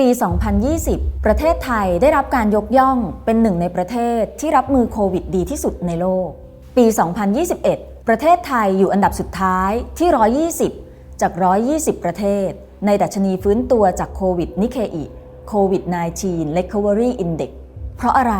ปี 2020 ประเทศไทยได้รับการยกย่องเป็นหนึ่งในประเทศที่รับมือโควิดดีที่สุดในโลก ปี 2021 ประเทศไทยอยู่อันดับสุดท้ายที่ 120 จาก 120 ประเทศ ในดัชนีฟื้นตัวจากโควิดนิเคอิโควิด -19 Recovery Index เพราะอะไร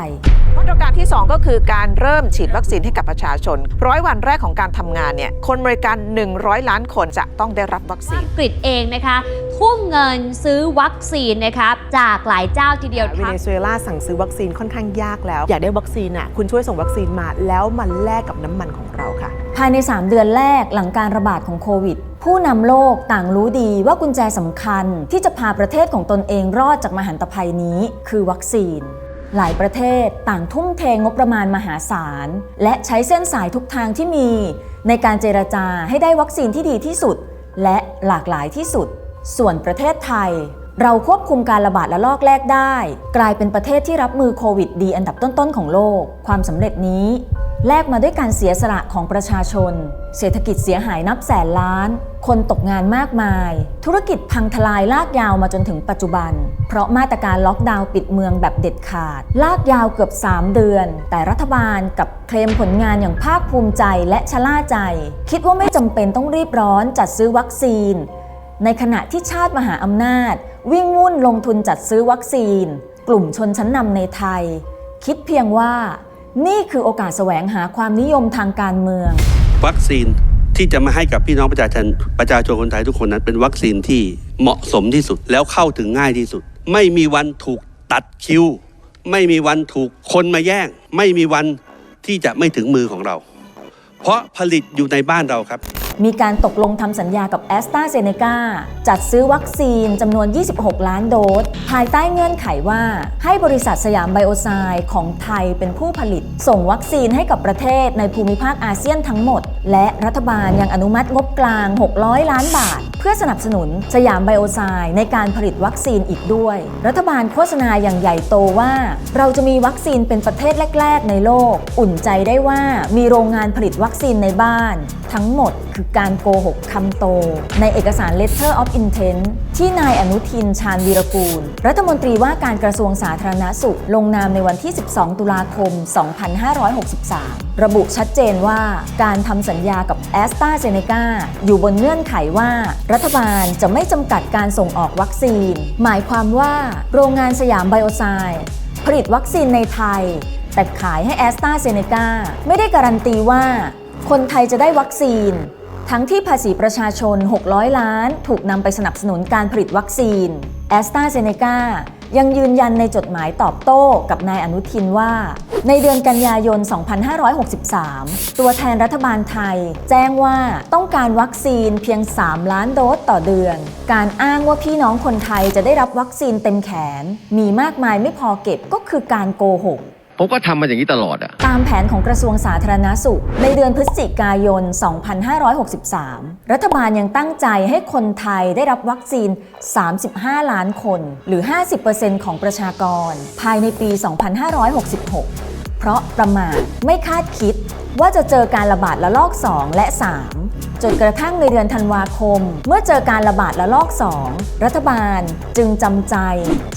มาตรการที่ 2 ก็คือการเริ่มฉีดวัคซีนให้กับประชาชน ร้อยวันแรกของการทำงานเนี่ยคนบริการ 100 ล้านคนจะต้องได้รับวัคซีนอังกฤษเองนะคะทุ่มเงินซื้อวัคซีนนะคะจากหลายเจ้าทีเดียวเวเนซุเอลาสั่งซื้อวัคซีนค่อนข้างยากแล้ว อยากได้วัคซีนอะคุณช่วยส่งวัคซีนมาแล้วมันแลกกับน้ำมันของเราค่ะ ภายใน 3 เดือนแรกหลังการระบาดของโควิดผู้นำโลกต่างรู้ดีว่ากุญแจสำคัญที่จะพาประเทศของตนเองรอดจากมหันตภัยนี้คือวัคซีน หลายประเทศต่างทุ่มเทงบประมาณมหาศาล และใช้เส้นสายทุกทางที่มี ในการเจรจาให้ได้วัคซีนที่ดีที่สุด และหลากหลายที่สุด ส่วนประเทศไทย เราควบคุมการระบาดและลอกแรกได้ กลายเป็นประเทศที่รับมือโควิดดีอันดับต้นๆของโลก ความสำเร็จนี้ แลกมาด้วยการเสียสละของประชาชน เศรษฐกิจเสียหายนับแสนล้าน คนตกงานมากมาย ธุรกิจพังทลายลากยาวมาจนถึงปัจจุบัน เพราะมาตรการล็อกดาวน์ปิดเมืองแบบเด็ดขาด ลากยาวเกือบ 3 เดือน แต่รัฐบาลกับเคลมผลงานอย่างภาคภูมิใจและชะล่าใจ คิดว่าไม่จำเป็นต้องรีบร้อนจัดซื้อวัคซีน ในขณะที่ชาติมหาอำนาจ วิ่งวุ่นลงทุนจัดซื้อวัคซีน กลุ่มชนชั้นนำในไทย คิดเพียงว่า นี่คือโอกาสแสวงหาความนิยมทางการเมือง วัคซีนที่จะมาให้กับพี่น้องประชาชนประชาชนคนไทยทุกคนนั้น เป็นวัคซีนที่เหมาะสมที่สุดแล้วเข้าถึงง่ายที่สุด ไม่มีวันถูกตัดคิว ไม่มีวันถูกคนมาแย่ง ไม่มีวันที่จะไม่ถึงมือของเรา เพราะผลิตอยู่ในบ้านเราครับ มีการตกลงทำสัญญากับแอสตราเซเนกาจัดซื้อวัคซีนจำนวน 26 ล้านโดส ภายใต้เงื่อนไขว่า ให้บริษัทสยามไบโอไซด์ของไทยเป็นผู้ผลิต ส่งวัคซีนให้กับประเทศในภูมิภาคอาเซียนทั้งหมด และรัฐบาลยังอนุมัติงบกลาง 600 ล้านบาท พื่อสนับสนุนสยามไบโอไซน์ในการผลิตวัคซีนอีกด้วย รัฐบาลโฆษณาอย่างใหญ่โตว่า เราจะมีวัคซีนเป็นประเทศแรก ๆ ในโลก อุ่นใจได้ว่ามีโรงงานผลิตวัคซีนในบ้าน ทั้งหมดคือการโกหกคำโต ในเอกสาร Letter of Intent ที่นายอนุทินชาญวีรกูล รัฐมนตรีว่าการกระทรวงสาธารณสุข ลงนามในวันที่ 12 ตุลาคม 2563 ระบุชัดเจนว่าการทำสัญญากับแอสตราเซเนกาอยู่บนเงื่อนไขว่า รัฐบาลจะไม่จำกัดการส่งออกวัคซีน หมายความว่าโรงงานสยามไบโอไซน์ผลิตวัคซีนในไทย แต่ขายให้แอสตราเซเนกาไม่ได้การันตีว่า คนไทยจะได้วัคซีน ทั้งที่ภาษีประชาชน 600 ล้าน ถูกนำไปสนับสนุนการผลิตวัคซีนแอสตราเซเนกายังยืนยันในจดหมายตอบโต้กับนายอนุทินว่า ในเดือนกันยายน 2563 ตัวแทนรัฐบาลไทย แจ้งว่าต้องการวัคซีนเพียง 3 ล้านโดสต่อเดือน การอ้างว่าพี่น้องคนไทยจะได้รับวัคซีนเต็มแขน มีมากมายไม่พอเก็บก็คือการโกหก ผมก็ทำมาอย่างนี้ตลอดอะตามแผนของกระทรวงสาธารณาสุข ในเดือนพฤศจิกายน 2563 รัฐบาลยังตั้งใจให้คนไทยได้รับวัคซีน 35 ล้านคน หรือ 50%ของประชากร ภายในปี 2566 เพราะประมาทไม่คาดคิดว่าจะเจอการระบาดระลอก 2 และ 3 จนกระทั่งในเดือนธันวาคม เมื่อเจอการระบาดระลอก 2 รัฐบาลจึงจำใจ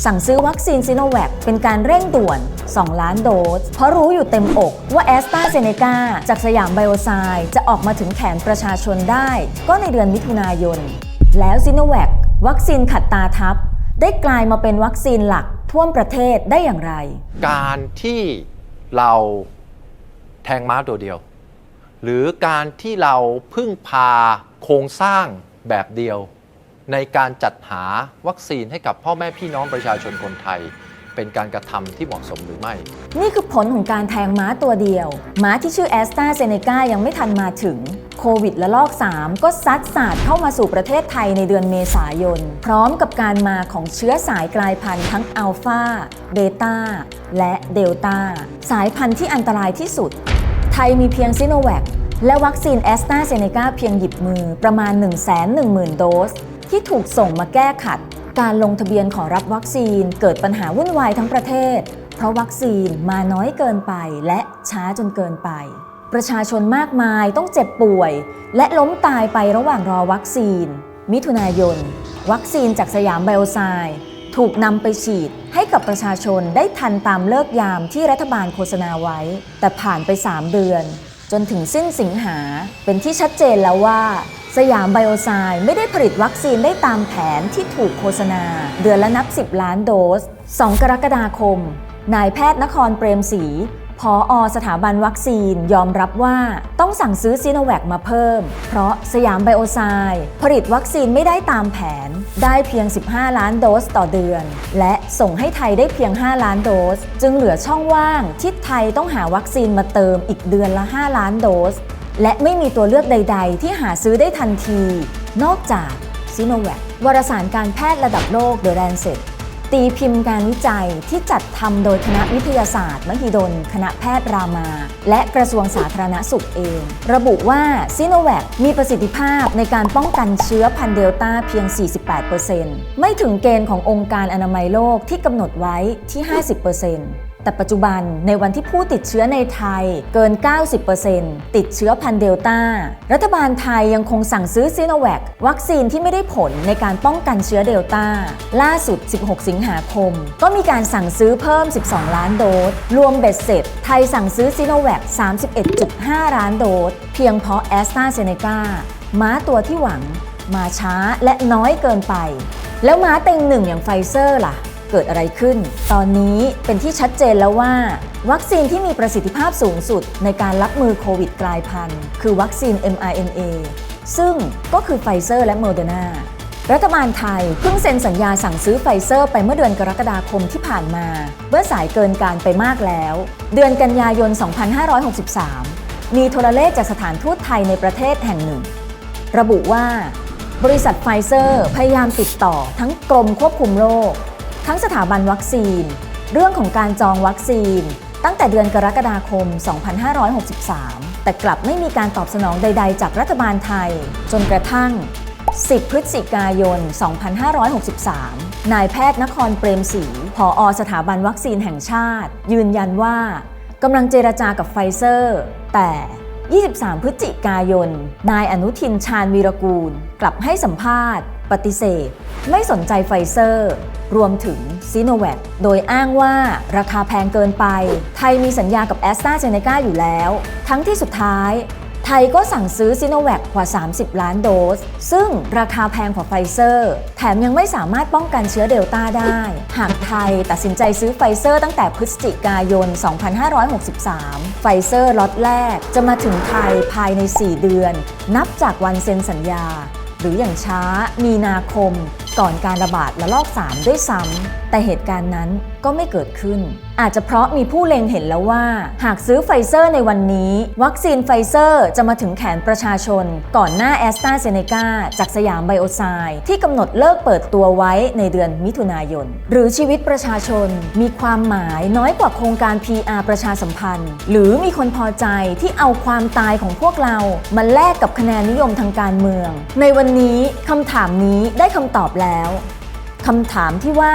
สั่งซื้อวัคซีนซิโนแวคเป็นการเร่งด่วน 2 ล้านโดส เพราะรู้อยู่เต็มอกว่าแอสตราเซเนกาจากสยามไบโอไซน์จะออกมาถึงแขนประชาชนได้ ก็ในเดือนมิถุนายน แล้วซิโนแวควัคซีนขัดตาทับ ได้กลายมาเป็นวัคซีนหลักท่วมประเทศได้อย่างไร การที่เราแทงม้าตัวเดียว หรือการที่เราพึ่งพาโครงสร้างแบบเดียว ในการจัดหาวัคซีนให้กับพ่อแม่พี่น้องประชาชนคนไทย เป็นการกระทำที่เหมาะสมหรือไม่ นี่คือผลของการแทงม้าตัวเดียว ม้าที่ชื่อแอสตราเซเนกายังไม่ทันมาถึงโควิดละลอก 3 ก็ซัดสาดเข้ามาสู่ประเทศไทยในเดือนเมษายน พร้อมกับการมาของเชื้อสายกลายพันธุ์ทั้งอัลฟาเบต้าและเดลต้าสายพันธุ์ที่อันตรายที่สุด ทยมีเพียงซิโนแวคและวัคซีนแอสตราเซเนกาเพียงหยิบมือประมาณ 110,000 โดส ที่ถูกส่งมาแก้ขัด การลงทะเบียนขอรับวัคซีนเกิดปัญหาวุ่นวายทั้งประเทศ เพราะวัคซีนมาน้อยเกินไปและช้าจนเกินไป ประชาชนมากมายต้องเจ็บป่วย และล้มตายไประหว่างรอวัคซีน มิถุนายน วัคซีนจากสยามไบโอไซน์ ถูกนำไปฉีดให้กับประชาชนได้ทันตามเลิกยามที่รัฐบาลโฆษณาไว้ แต่ผ่านไป 3 เดือน จนถึงสิ้นสิงหาเป็นที่ชัดเจนแล้วว่า สยามไบโอไซน์ไม่ได้ผลิตวัคซีนได้ตามแผนที่ถูกโฆษณา เดือนละนับ 10 ล้านโดส 2 กรกฎาคม นายแพทย์นครเปรมศรี พออสถาบันวัคซีนยอมรับว่าต้องสั่งซื้อซีโนแวคมาเพิ่ม เพราะสยามไบโอไซน์ผลิตวัคซีนไม่ได้ตามแผน ได้เพียง 15 ล้านโดสต่อเดือน และส่งให้ไทยได้เพียง 5 ล้านโดส จึงเหลือช่องว่างที่ไทยต้องหาวัคซีนมาเติมอีกเดือนละ 5 ล้านโดส และไม่มีตัวเลือกใด ๆ ที่หาซื้อได้ทันที นอกจากซิโนแวควารสารการแพทย์ระดับโลก The Lancet ตี ตีพิมพ์การวิจัยที่จัดทำโดยคณะวิทยาศาสตร์ มหิดล คณะแพทย์รามา และกระทรวงสาธารณสุขเอง ระบุว่าซิโนแวคมีประสิทธิภาพในการป้องกันเชื้อพันเดลต้าเพียง 48%ไม่ถึงเกณฑ์ขององค์การอนามัยโลกที่กำหนดไว้ที่ 50% แต่ปัจจุบันในวันที่ผู้ติดเชื้อในไทยเกิน 90%ติดเชื้อพันเดลต้า รัฐบาลไทยยังคงสั่งซื้อซีโนแวควัคซีนที่ไม่ได้ผลในการป้องกันเชื้อเดลต้า ล่าสุด 16 สิงหาคม ก็มีการสั่งซื้อเพิ่ม 12 ล้านโดส รวมเบ็ดเสร็จ ไทยสั่งซื้อซีโนแวค31.5 ล้านโดส เพียงเพราะแอสตราเซเนกาม้าตัวที่หวัง มาช้าและน้อยเกินไป แล้วม้าเต็งหนึ่งอย่างไฟเซอร์ล่ะ เกิดอะไรขึ้น ตอนนี้เป็นที่ชัดเจนแล้วว่า วัคซีนที่มีประสิทธิภาพสูงสุดในการรับมือโควิดกลายพันธุ์ คือวัคซีน mRNA ซึ่งก็คือไฟเซอร์และโมเดอร์นารัฐบาลไทยเพิ่งเซ็นสัญญาสั่งซื้อไฟเซอร์ไปเมื่อเดือนกรกฎาคมที่ผ่านมา เมื่อสายเกินการไปมากแล้ว เดือนกันยายน 2563 มีโทรเลขจากสถานทูตไทยในประเทศแห่งหนึ่ง ระบุว่า บริษัทไฟเซอร์พยายามติดต่อทั้งกรมควบคุมโรค ทั้งสถาบันวัคซีน เรื่องของการจองวัคซีน ตั้งแต่เดือนกรกฎาคม 2563 แต่กลับไม่มีการตอบสนองใด ๆ จากรัฐบาลไทย จนกระทั่ง 10 พฤศจิกายน 2563 นายแพทย์นครเปรมศรีผอสถาบันวัคซีนแห่งชาติ ยืนยันว่ากำลังเจรจากับไฟเซอร์ แต่ 23 พฤศจิกายน นายอนุทินชาญวีรกูล กลับให้สัมภาษณ์ ปฏิเสธ ไม่สนใจไฟเซอร์ รวมถึงซีโนแวคโดยอ้างว่าราคาแพงเกินไป ไทยมีสัญญากับแอสตราเซเนกาอยู่แล้ว ทั้งที่สุดท้าย ไทยก็สั่งซื้อซิโนแวคกว่า 30 ล้านโดส ซึ่งราคาแพงกว่าไฟเซอร์ แถมยังไม่สามารถป้องกันเชื้อเดลต้าได้ หากไทยตัดสินใจซื้อไฟเซอร์ตั้งแต่พฤศจิกายน 2563 ไฟเซอร์ล็อตแรกจะมาถึงไทยภายใน 4 เดือน นับจากวันเซ็นสัญญา รืออย่างช้ามีนาคม ก่อนการระบาดระลอก 3 ด้วยซ้ำแต่เหตุการณ์นั้นก็ไม่เกิดขึ้น อาจจะเพราะมีผู้เล็งเห็นแล้วว่า หากซื้อไฟเซอร์ในวันนี้ วัคซีนไฟเซอร์จะมาถึงแขนประชาชน ก่อนหน้าแอสตราเซเนกาจากสยามไบโอไซน์ที่กำหนดเลิกเปิดตัวไว้ในเดือนมิถุนายน หรือชีวิตประชาชนมีความหมายน้อยกว่าโครงการ PR ประชาสัมพันธ์ หรือมีคนพอใจที่เอาความตายของพวกเรามาแลกกับคะแนนนิยมทางการเมือง ในวันนี้คำถามนี้ได้คำตอบแล้วคำถามที่ว่า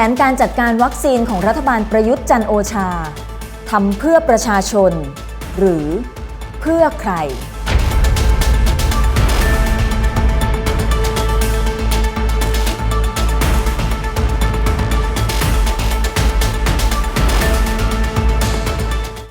ผนการจัดการวัคซีนของรัฐบาลประยุทธ์จันโอชาทำเพื่อประชาชน หรือเพื่อใคร